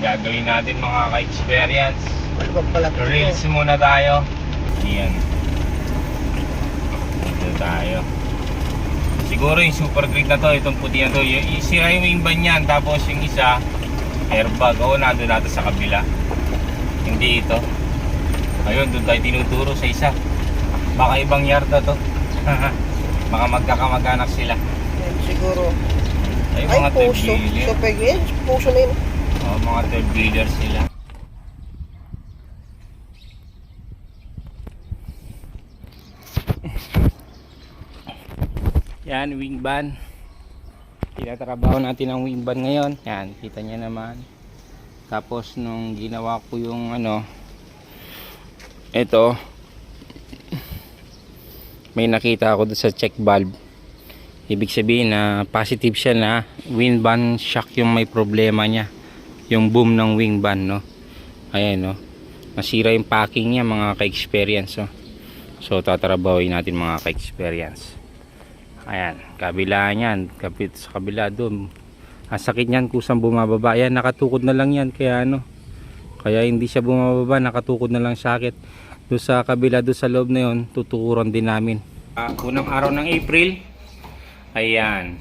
gagawin natin mga ka-experience. Ano? Reels muna tayo. Yan. Dito tayo. Siguro yung super great na to, itong puti na to, yung isira yung yan, tapos yung isa, airbag. Oo, nandun natin sa kabila. Hindi ito. Ayun, doon tayo tinuturo sa isa. Baka ibang yarda to. Baka magkakamag-anak sila. Siguro. Ay, Ay, mga puso. So, peg, eh, puso na yun. Oh, mga third wheeler sila. Yan, wing van. Tinatrabaho natin ang wing van ngayon. Yan, kita niya naman. Tapos nung ginawa ko yung ano, ito, may nakita ako sa check valve. Ibig sabihin na positive siya na wind van shock yung may problema niya. Yung boom ng wing van, no. Ayan, no. Nasira yung packing niya mga ka-experience, no. So tatrabahoy natin mga ka-experience. Ayan, kabila niyan, kapit sa kabila doon. Ang sakit niyan kusang bumababa. Ayan, nakatukod na lang yan kaya ano. Kaya hindi siya bumababa, nakatukod na lang sakit. Doon sa kabila, doon sa loob na yun, tutukuran din namin. Ah, unang araw ng April, ayan,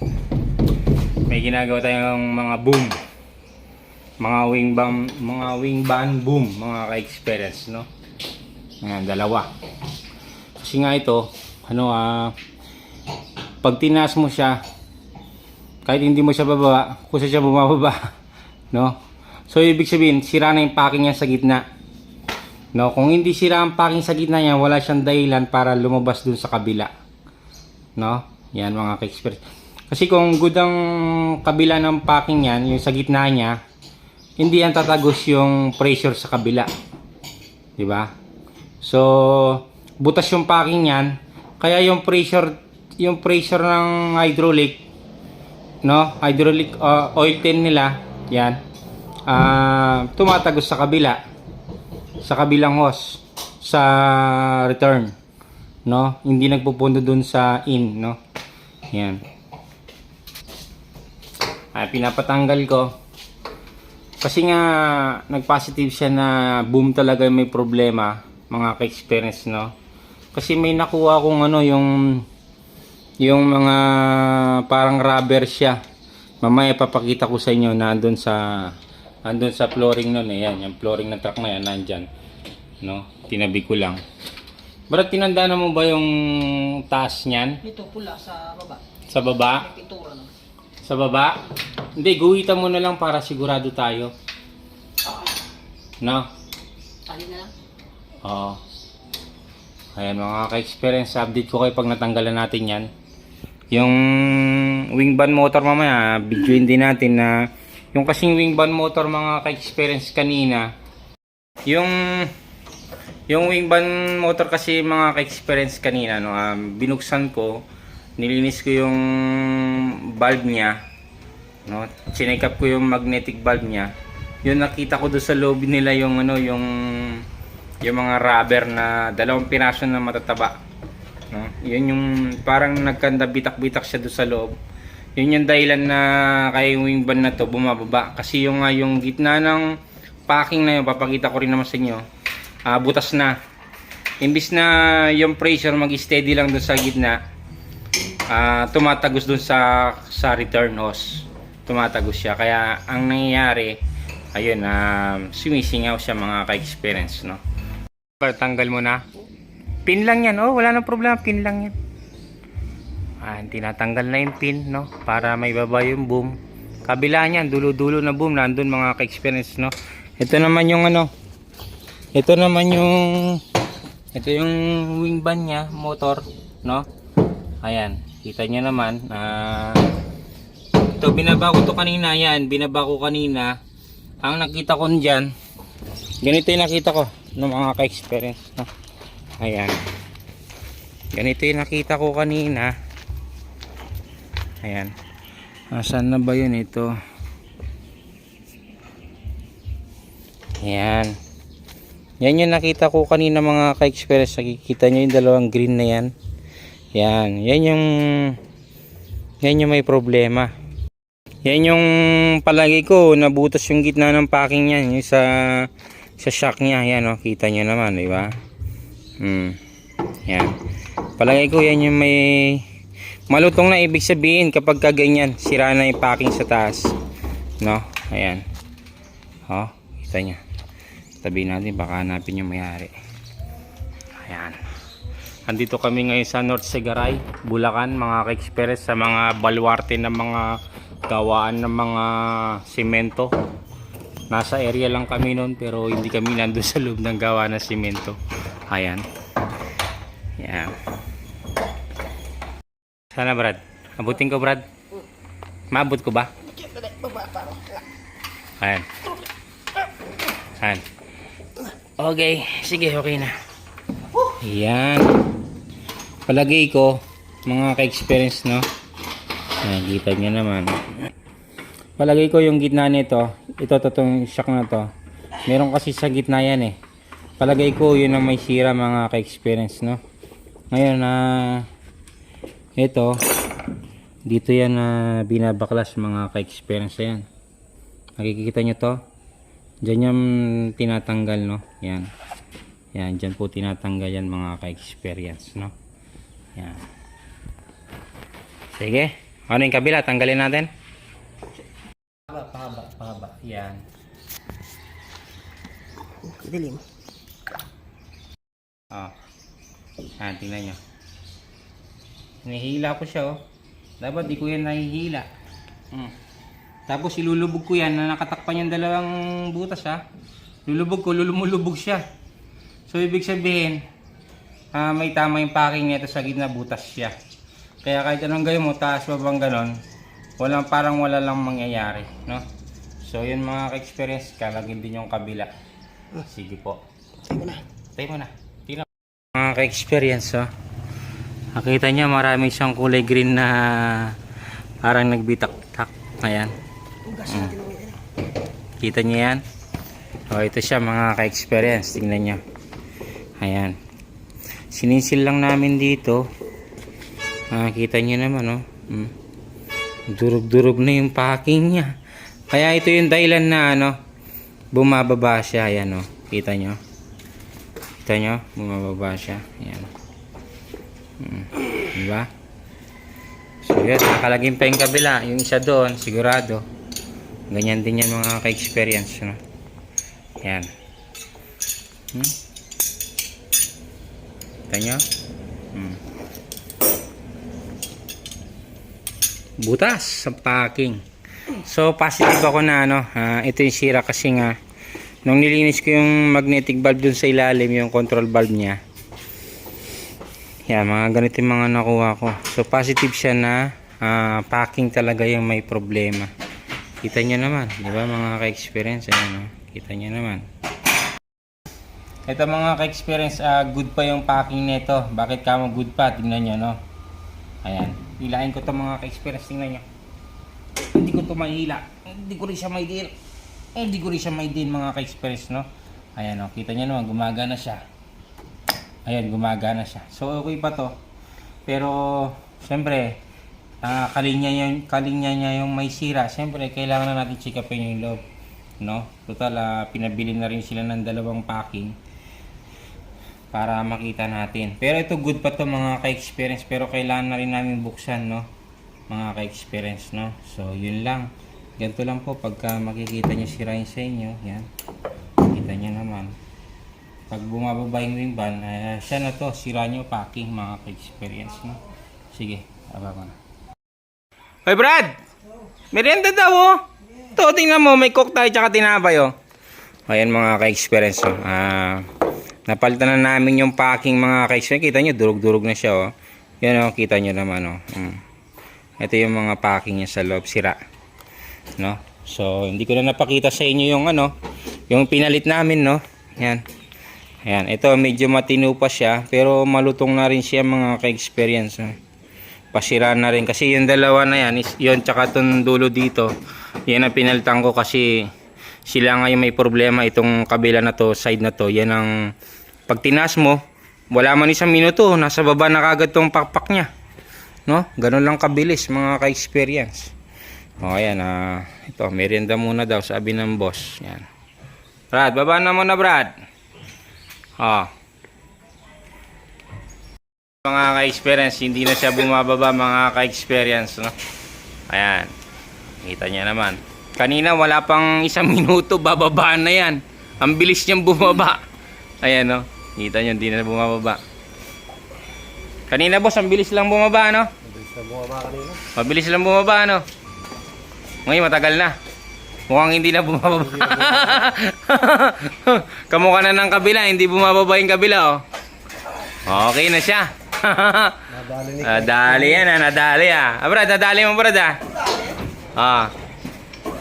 may ginagawa tayong mga boom. Mga wing ban, mga wing ban boom, mga ka-experience, no? Ayan, dalawa. Kasi nga ito, ano ah, pag tinaas mo siya, kahit hindi mo siya bababa, kusa siya bumababa, no? So ibig sabihin, sira na yung packing niya sa gitna. No, kung hindi sira ang packing sa gitna niya, wala siyang dahilan para lumabas dun sa kabila. No? Yan mga ka-experience. Kasi kung good ang kabila ng packing niyan, yung sa gitna niya, hindi yan tatagos yung pressure sa kabila. 'Di ba? So, butas yung packing niyan, kaya yung pressure yung pressure ng hydraulic no, hydraulic uh, oil tin nila, yan. Ah, tumatagos sa kabila. Sa kabilang hose. Sa return no? Hindi nagpupunto dun sa in no? Yan. Ay pinapatanggal ko kasi nga nag-positive siya na boom talaga may problema mga ka-experience no kasi may nakuha akong ano yung yung mga parang rubber siya mamaya papakita ko sa inyo na andun sa andun sa flooring nun eh yan yung flooring ng truck na yan nandyan no tinabi ko lang Brad, tinandaan mo ba yung taas niyan? Ito, pula sa baba. Sa baba? May pintura na. Sa baba? Hindi, guhitan mo na lang para sigurado tayo. No? Tali na lang. Oo. Ayan mga ka-experience, update ko kayo pag natanggalan natin yan. Yung wing van motor mamaya, videoin din natin na yung kasing wing van motor mga ka-experience kanina, yung yung wing van motor kasi mga ka-experience kanina, no, um, binuksan ko, nilinis ko yung valve niya, no, chinek up ko yung magnetic valve niya, yun nakita ko doon sa loob nila yung ano, yung yung mga rubber na dalawang piraso na matataba. No? Yun yung parang nagkanda bitak-bitak siya doon sa loob. Yun yung dahilan na kay wing van na to bumababa. Kasi yung, nga yung gitna ng packing na yun, papakita ko rin naman sa inyo, ah, butas na. Imbis na yung pressure mag-steady lang doon sa gitna, ah, tumatagos doon sa, sa return hose. Tumatagos siya. Kaya ang nangyayari, ayun, um, sumisingaw siya mga ka-experience, no? Tanggal mo na. Pin lang yan, oh. Wala nang problema, pin lang yan. Ah, tinatanggal na yung pin, no? Para may baba yung boom. Kabila niyan, dulo-dulo na boom. Nandun mga ka-experience, no? Ito naman yung ano. Ito naman yung... Ito yung wing van niya, motor, no? Ayan, kita niyo naman. Ah... ito, binaba ko to kanina, yan. Binaba ko kanina. Ang nakita ko dyan, ganito yung nakita ko ng mga ka-experience. No? Ayan. Ganito yung nakita ko kanina. Ayan. Nasaan na ba yun ito? Ayan. Yan yung nakita ko kanina mga ka-experience. Nakikita nyo yung dalawang green na yan. Yan. Yan yung yan yung may problema. Yan yung palagi ko, nabutas yung gitna ng packing niya, yung sa sa shock niya, yan oh, kita niyo naman, di ba? Hmm. Yan. Palagi ko yan yung may malutong na ibig sabihin kapag ka ganyan, sira na yung packing sa taas. No? Ayan. Oh, kita niya. Tabi natin baka hanapin yung mayari. Ayan. Andito kami ngayon sa North Segaray, Bulacan, mga ka-express sa mga baluarte ng mga gawaan ng mga simento. Nasa area lang kami noon pero hindi kami nandun sa loob ng gawa ng simento. Ayan. Ayan. Sana Brad? Abutin ko Brad? Maabot ko ba? Ayan. Ayan. Okay. Sige, okay na. Ayan. Palagay ko, mga ka-experience, no? Ayan, kita nyo naman. Palagay ko yung gitna nito, ito, to, tong shock na to. Meron kasi sa gitna yan eh. Palagay ko yun ang may sira mga ka-experience, no? Ngayon na ito, dito yan na binabaklas mga ka-experience yan. Nakikita nyo to? Diyan yung tinatanggal, no? Yan. Yan, dyan po tinatanggal yan mga ka-experience, no? Yan. Sige. Ano yung kabila? Tanggalin natin? Pahaba, pahaba, pahaba. Yan. Dilim. Oh. Ah, tingnan nyo. Nahihila ko siya, oh. Dapat di ko yan nahihila. Hmm. Tapos ilulubog ko yan na nakatakpan yung dalawang butas, ha. Lulubog ko, lulumulubog siya. So, ibig sabihin, ah, may tama yung packing nito sa gitna butas siya. Kaya kahit anong gawin mo, taas pa bang ganon, walang, parang wala lang mangyayari, no? So, yun mga ka-experience, kalagin din yung kabila. Sige po. Tayo na. Tayo mo na. Mga ka-experience, oh. Nakita niya marami siyang kulay green na parang nagbitak-tak. Ayan. Ang yan. Kita niya yan? O, ito siya mga ka-experience. Tingnan niya. Ayan. Sininsil lang namin dito. Nakita niyo naman, oh. Hmm. Durog-durog na yung packing niya. Kaya ito yung dahilan na, ano, bumababa siya. Ayan, oh. Kita niyo? Kita nyo? Bumababa siya. Ayan. Hmm. Diba? So yun, nakalaging pa yung kabila. Yung isa doon, sigurado. Ganyan din yan mga ka-experience. No? Ayan. Hmm? Kita nyo? Hmm. Butas sa packing. So positive ako na ano, ah, ito yung sira kasi nga nung nilinis ko yung magnetic valve dun sa ilalim, yung control valve niya. Yan, mga ganito yung mga nakuha ko. So positive siya na ah, packing talaga yung may problema. Kita nyo naman, di ba mga ka-experience? Ayan, oh. Kita nyo naman. Ito mga ka-experience, ah, good pa yung packing nito. Bakit kamo good pa? Tingnan nyo, no? Ayan. Hilain ko to mga ka-experience. Tingnan nyo. Hindi ko to mahila. Hindi ko rin siya may deal. Hindi ko rin siya may deal mga ka-experience, no? Ayan, oh. Kita nyo naman, gumagana siya. Ayan, gumagana siya. So, okay pa to. Pero, syempre, ah kalinya, yung, kalinya niya yung may sira. Syempre, kailangan na natin check upin yung loob. No? Total, ah, pinabili na rin sila ng dalawang packing para makita natin. Pero ito good pa to mga ka-experience pero kailangan na rin namin buksan no mga ka-experience no. So yun lang. Ganito lang po pagka makikita niyo si Ryan sa inyo, yan. Kita niyo naman. Pag bumababa yung wing van, eh, siya na to, sira niyo packing mga ka-experience no. Sige, aba ko na. Hoy Brad! Merienda daw oh! Ito, tingnan mo, may coke tayo tsaka tinapay oh. Ayan mga ka-experience oh. Ah, napalitan na namin yung packing mga ka-experience. Kita nyo, durog-durog na siya oh. Yan oh, kita nyo naman oh. Mm. Ito yung mga packing niya sa loob, sira. No? So, hindi ko na napakita sa inyo yung ano, yung pinalit namin no. Yan. Ayan, ito medyo matino pa siya, pero malutong na rin siya mga ka-experience. oh. Pasira na rin kasi yung dalawa na yan, is, yun tsaka itong dulo dito. Yan ang pinalitan ko kasi sila nga yung may problema itong kabila na to, side na to. Yan ang pag tinas mo, wala man isang minuto, nasa baba na kagad tong pakpak niya. No? Ganun lang kabilis mga ka-experience. O, ayan, ah, ito, merienda muna daw, sabi ng boss. Yan. Brad, baba na muna, Brad. O. Mga ka-experience, hindi na siya bumababa, mga ka-experience, no? Ayan. Kita niya naman. Kanina, wala pang isang minuto, bababa na yan. Ang bilis niyang bumaba. Ayan, no? Kita niyo, hindi na bumababa. Kanina, boss, ang bilis lang bumaba, no? Mabilis na bumaba kanina. Mabilis lang bumaba, ano? Ngayon, matagal na. Mukhang hindi na bumababa. Kamukha na ng kabila, hindi bumababa yung kabila, oh. Okay na siya. Nadali nadali yan, ah, nadali, ah. Ah, brad, nadali mo, brad, ah. Ah.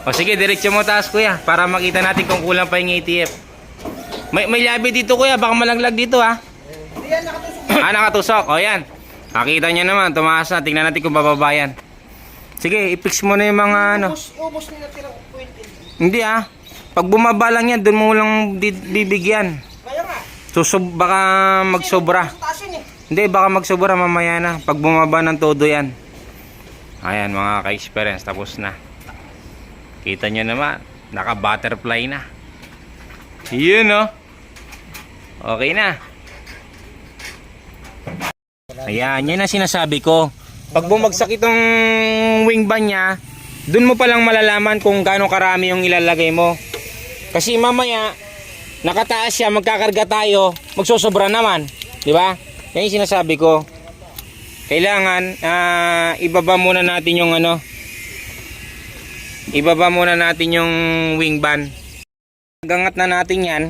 O sige, diretso mo taas, kuya, para makita natin kung kulang pa yung ATF. May, may labi dito, kuya, baka malaglag dito, ah. Hindi yan, nakatusok. ah, nakatusok. O, yan. Nakita nyo naman, tumaas na. Tingnan natin kung bababa yan. Sige, i-fix mo na yung mga ano. Ubus, ubus nila tirang puwente. Hindi ah. Pag bumaba lang yan, doon mo lang bibigyan. Kaya nga. Susub, baka magsobra. Eh. Hindi, baka magsobra mamaya na. Pag bumaba ng todo yan. Ayan mga ka-experience, tapos na. Kita nyo naman, naka-butterfly na. Yun oh. Okay na. Ayan, yan ang sinasabi ko. Pag bumagsak itong wing ban niya, dun mo palang malalaman kung gaano karami yung ilalagay mo. Kasi mamaya, nakataas siya, magkakarga tayo, magsosobra naman. Di ba? Yan yung sinasabi ko. Kailangan, ah, ibaba muna natin yung ano, ibaba muna natin yung wing ban. Gangat na natin yan,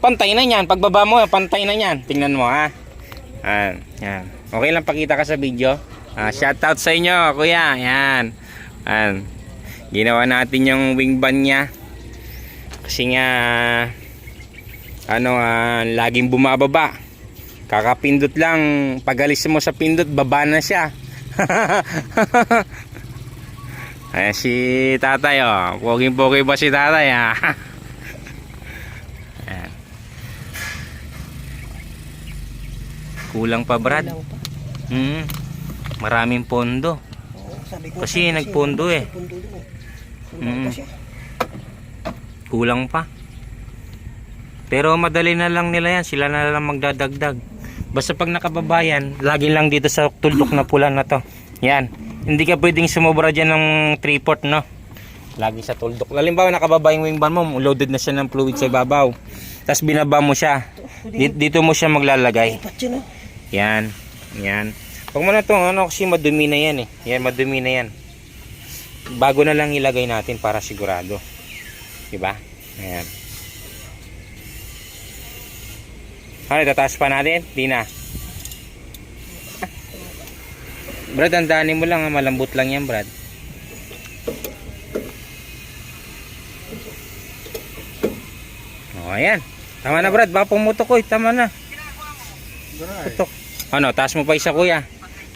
pantay na yan. Pagbaba mo, pantay na yan. Tingnan mo ha. Yan, yan. Okay lang pakita ka sa video. Ah, shout out sa inyo, kuya. Yan. Yan. Ginawa natin yung wing ban niya. Kasi nga ano ah, laging bumababa. Kakapindot lang, pagalis mo sa pindot, baba na siya. Ayan si tatay oh. Poging-pogi ba si tatay? Ayan. Kulang pa Brad. Kulang pa. Hmm. Maraming pondo. Oo, sabi ko. Kasi nagpondo eh. Din eh. Kulang Mm. Kulang pa. Pero madali na lang nila yan. Sila na lang magdadagdag. Basta pag nakababayan, lagi lang dito sa tuldok na pula na to. Yan. Hindi ka pwedeng sumobra dyan ng 3 port, no? Lagi sa tuldok. Halimbawa, nakababa yung wing bar mo, loaded na siya ng fluid sa ibabaw. Tapos binaba mo siya. Dito, dito mo siya maglalagay. Oh. Yan. Yan. Huwag mo na to, ano, kasi madumi na yan eh. Yan, madumi na yan. Bago na lang ilagay natin para sigurado. Diba? Ayan. Ano, tataas pa natin? Di na. Brad, andanin mo lang, ha? malambot lang yan, Brad. O, ayan. Tama na, Brad. Baka pumutok ko, eh. Tama na. Putok. Ano, taas mo pa isa, kuya.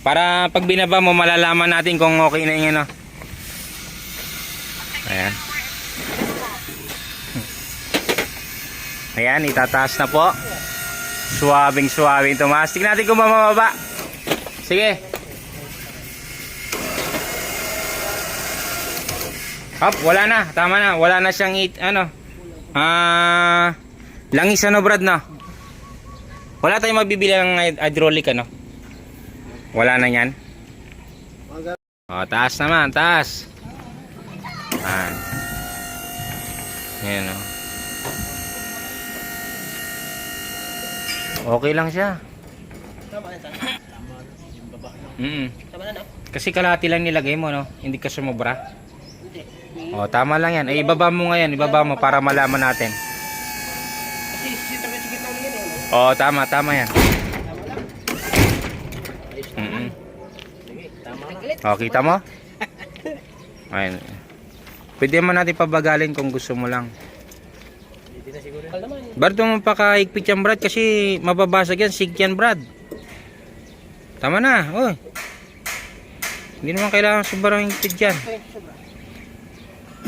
Para pag binaba mo, malalaman natin kung okay na yung ano. Ayan. Ayan, itataas na po. Suwabing suwabing tumaas. Tingnan natin kung mamababa. Sige. Hop, wala na. Tama na. Wala na siyang it, ano. Ah, langis ano Brad no? Wala tayong mabibili ng hydraulic ano. Wala na yan. O, taas naman, taas. Ayan. Ayan o. Okay lang siya. Tama yan, tama. Mm Tama na, no? Kasi kalahati lang nilagay mo, no? Hindi ka sumobra. O, tama lang yan. Ay, ibaba mo ngayon. Ibaba mo para malaman natin. O, tama, tama yan. Mm na. O, kita mo? Ayun. Pwede mo natin pabagalin kung gusto mo lang. Brad, huwag mong pakaigpit yan, Brad, kasi mababasag yan. Sig yan, Brad. Tama na, oy. Hindi naman kailangan sobrang higpit yan. Okay.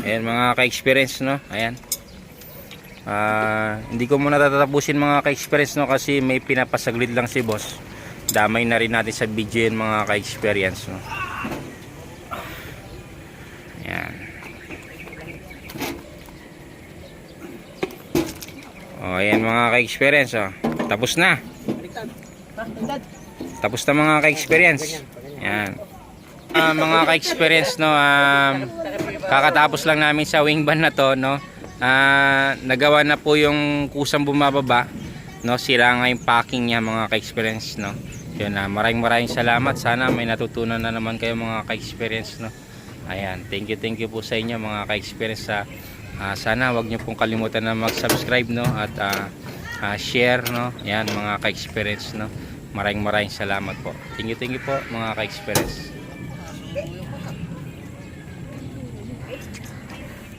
Ayan mga ka-experience no. Ayan. Uh, hindi ko muna tatapusin mga ka-experience no kasi may pinapasaglit lang si boss. Damay na rin natin sa video yun mga ka-experience no. Ayan. Oh, ayan mga ka-experience oh. Tapos na. Tapos na mga ka-experience. Ayan. Uh, mga ka-experience no um, kakatapos lang namin sa wing van na to, no. Ah, nagawa na po yung kusang bumababa, no. Sira nga yung packing niya mga ka-experience, no. Yun na, maraming maraming salamat. Sana may natutunan na naman kayo mga ka-experience, no. Ayan, thank you, thank you po sa inyo mga ka-experience sa ah, sana wag niyo pong kalimutan na mag-subscribe no at ah, ah, share no. Yan mga ka-experience no. Maraming maraming salamat po. Thank you, thank you po mga ka-experience.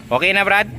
Okay na Brad?